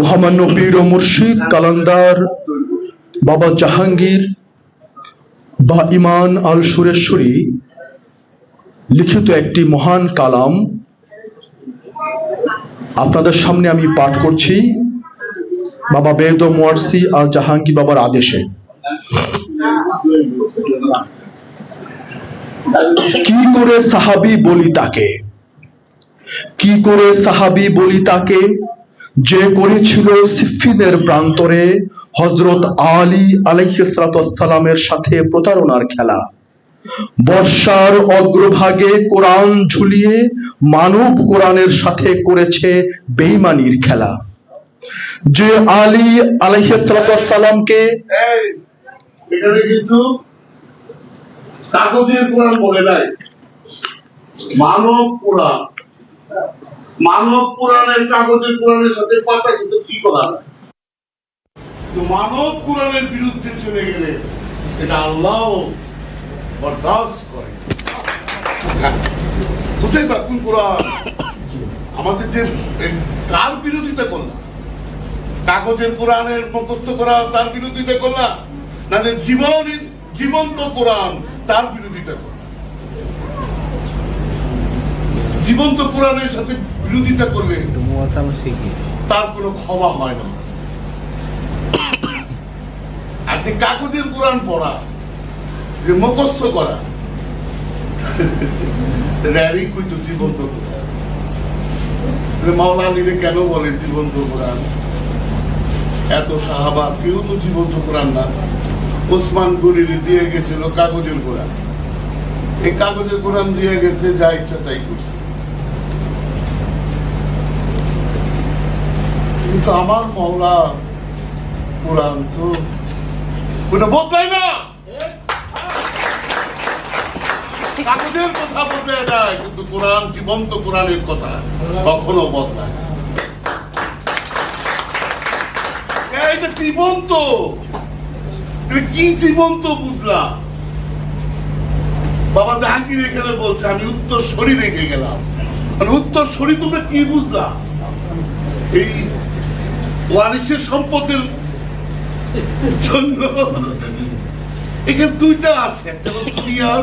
মহামান্য পীর ও মুর্শিদ, কালান্দার, বাবা জাহাঙ্গীর, বা ইমান আল সুরেশ্বরী লিখিত একটি মহান কালাম। আপনাদের সামনে আমি পাঠ করছি বাবা বেদ মোয়ারসি আল জাহাঙ্গীর বাবার আদেশে। কি করে সাহাবি বলি তাকে? কি করে সাহাবি বলি তাকে? যে করেছিল সিফিনের প্রান্তরে হজরত আলী আলাইসালামের সাথে প্রতারণার খেলা। বর্ষার অগ্রভাগে কোরআন ঝুলিয়ে মানব কোরআনের সাথে করেছে বেইমানির খেলা। যে আলী আলাইসালামকে এখানে কিন্তু কাগজের কোরআন বলে নাই। মানব কোরআন। মানব কোরআনের কাগজের কোরআনের সাথে পাতার সাথে কি করা? তো মানব কোরআনের বিরুদ্ধে চলে গেলে এটা আল্লাহ করে হ্যাঁ। কোথায় বা কোন আমাদের যে কার বিরোধিতা করলাম কাগজের মুখস্থ করা তার বিরোধিতা করলা, না যে জীবন, জীবন্ত কোরআন তার বিরোধিতা করলা জীবন্ত কোরআনের সাথে বিরোধিতা করলে তার কোনো ক্ষমা হয় না। আর যে কাগজের কোরআন পড়া যে মুখস্থ করা র্যারি কইতো জীবন্ত কোরআন। কেন বলে জীবন্ত কোরআন? এত সাহাবা কেউ তো জীবন্ত কোরআন না। ওসমান গনির দিয়ে গেছিল কাগজের কোরআন। এই কাগজের কোরআন দিয়ে গেছে যা ইচ্ছা তাই করছে। কিন্তু আমার মৌলা কোরআন তো ওটা বদলায় না। কাগজের কথা বদলে যায় কিন্তু কোরআন জীবন্ত কোরআনের কথা কখনো বদলায় এটা জীবন্ত কি জীবন্ত বুঝলাম বাবা জাহাঙ্গীর এখানে বলছে, আমি উত্তর শরীর রেখে গেলাম। মানে উত্তর শরীর তোমরা কি বুঝলা? এই ওয়ারিসের সম্পদের জন্য। এখানে দুইটা আছে একটা হলো দুনিয়ার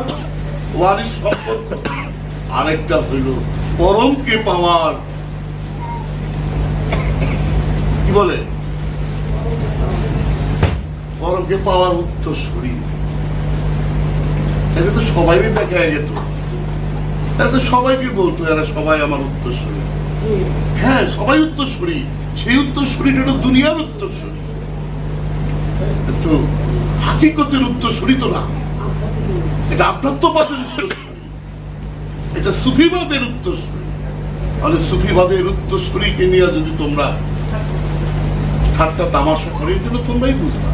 ওয়ারিস সম্পদ আরেকটা হইল পরমকে পাওয়ার। কি বলে? পরমকে পাওয়ার উত্তর শরীর। এটা তো সবাই দেখা যেত। এটা তো সবাইকে বলতো এরা সবাই আমার উত্তরসূরি হ্যাঁ সবাই উত্তরসূরি সেই উত্তরসূরি হলো দুনিয়ার উত্তরসূরি। কিন্তু হাকিকতের উত্তরসূরি তো না। এটা আধ্যাত্মবাদের উত্তরসূরি। এটা সুফিবাদের উত্তরসূরি। তাহলে সুফিবাদের উত্তরসূরিকে নিয়ে যদি তোমরা ঠাট্টা তামাশা করে এটা তোমরাই বুঝবা।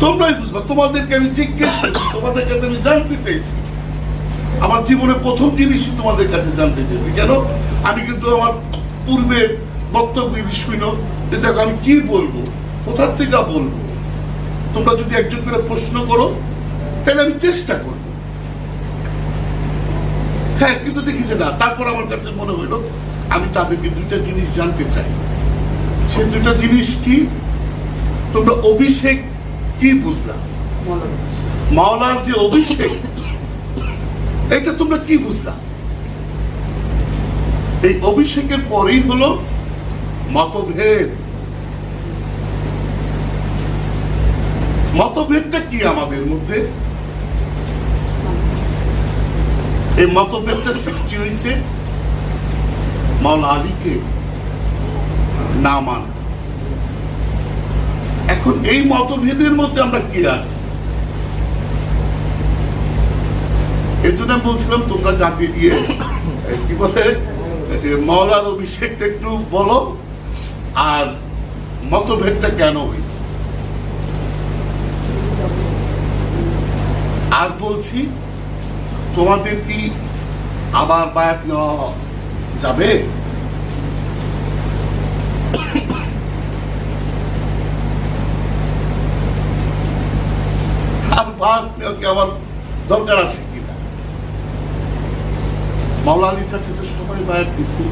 তোমরাই বুঝবা। তোমাদেরকে আমি জিজ্ঞেস তোমাদের কাছে আমি জানতে চাইছি। আমার জীবনে প্রথম জিনিসই তোমাদের কাছে জানতে চাইছি। কেন? আমি কিন্তু আমার পূর্বের বক্তব্য যে দেখো আমি কি বলব কোথার থেকে বলব? তোমরা যদি একজন করে প্রশ্ন করো, তাহলে আমি চেষ্টা করব। হ্যাঁ কিন্তু দেখি যে না, তারপর আমার কাছে মনে হইল আমি তাদেরকে দুইটা জিনিস জানতে চাই। সেই দুটা জিনিস কি? তোমরা অভিষেক কি বুঝলা? মাওলার যে অভিষেক, এটা তোমরা কি বুঝলা? এই অভিষেকের পরেই হলো মতভেদ। মতভেদটা কি আমাদের মধ্যে? এই মতভেদটা সৃষ্টি হয়েছে মাওলা আলীকে না মানা। এখন এই মতভেদের মধ্যে আমরা কি আছি? এর জন্য আমি বলছিলাম তোমরা জাতি দিয়ে কি বলে এ, মাওলার অভিষেকটা একটু বলো। আর মতভেদটা কেন হয়েছে? আর বলছি, তোমাদের কি আবার বায়াত নেওয়া যাবে? আর বায়াত নেওয়া কি দরকার আছে কিনা? মাওলা আলীর কাছে তো সবাই বায়াত দিচ্ছে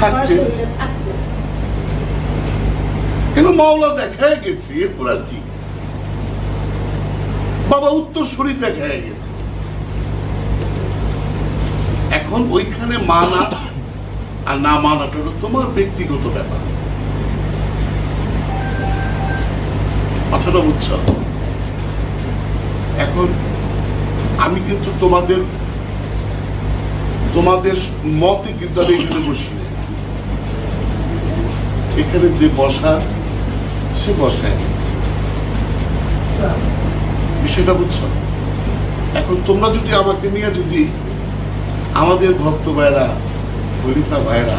থাকতে কেন মাওলা দেখায় গেছে, এরপর আর কি? বাবা উত্তর শরীর দেখায় গেছে। এখন ওইখানে মানা আর না মানাটা হলো তোমার ব্যক্তিগত ব্যাপার। কথাটা বুঝছ? এখন আমি কিন্তু তোমাদের তোমাদের মতে কিন্তু আমি এখানে বসি না। এখানে যে বসা, সে বসায় গেছে বিষয়টা বুঝছ? এখন তোমরা যদি আমাকে নিয়ে যদি আমাদের ভক্ত ভাইরা, খলিফা ভাইরা,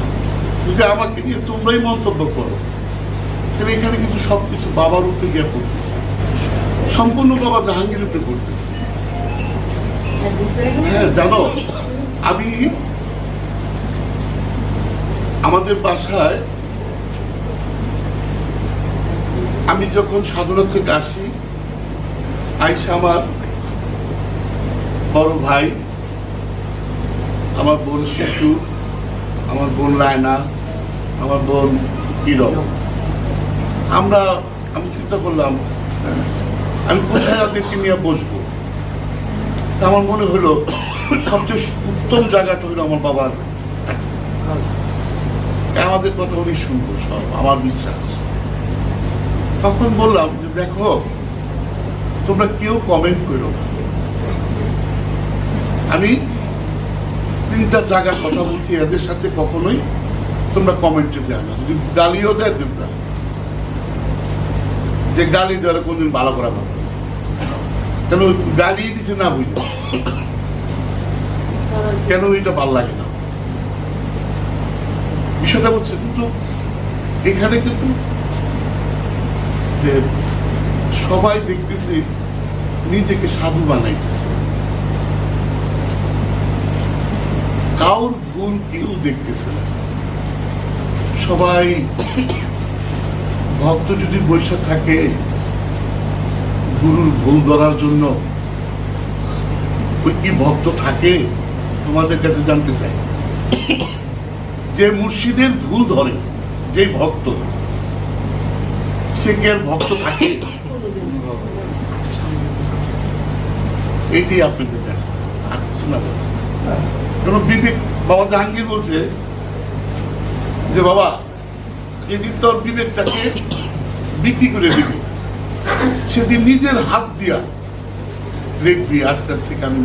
যদি আমাকে নিয়ে তোমরাই মন্তব্য করো, তাহলে এখানে কিন্তু সবকিছু বাবার উপরে গিয়ে পড়তেছে। সম্পূর্ণ বাবা জাহাঙ্গীর উপরে পড়তেছে। হ্যাঁ জানো, আমি আমাদের বাসায় আমি যখন সাধনা থেকে আসি, আইসা আমার বড় ভাই, আমার বোন শিশু, আমার বোন রায়না, আমার বোন হিরক আমরা, আমি চিন্তা করলাম, আমি কোথায় ওদেরকে নিয়ে বসবো? তা আমার মনে হলো, সবচেয়ে উত্তম জায়গাটা হলো আমার বাবার আমাদের কথা উনি শুনব সব, আমার বিশ্বাস। তখন বললাম যে, দেখো, তোমরা কেউ কমেন্ট করো আমি তিনটা জায়গার কথা বলছি, এদের সাথে কখনোই তোমরা কমেন্টে যাও না। যদি গালিও দেয়, দেব যে গালি দেওয়ার কোনদিন ভালো করা ভালো কেন গালি দিছে না বুঝে কেন এটা ভালো লাগে না? বিষয়টা হচ্ছে কিন্তু, এখানে কিন্তু যে সবাই দেখতেছে, নিজেকে সাধু বানাইতেছে। কাউর ভুল কেউ দেখতেছে না। সবাই ভক্ত যদি বৈশা থাকে, গুরুর ভুল ধরার জন্য কি ভক্ত থাকে, তোমাদের কাছে জানতে চাই। যে মুর্শিদের ভুল ধরে যে ভক্ত সে কি আর ভক্ত থাকে এইটাই আপনাদের কাছে বিবেক বাবা জাহাঙ্গীর বলছে যে, বাবা, যেদিন তোর বিবেকটাকে বিক্রি করে দিবি, সেদিন নিজের হাত দিয়া লিখবি আজকের থেকে আমি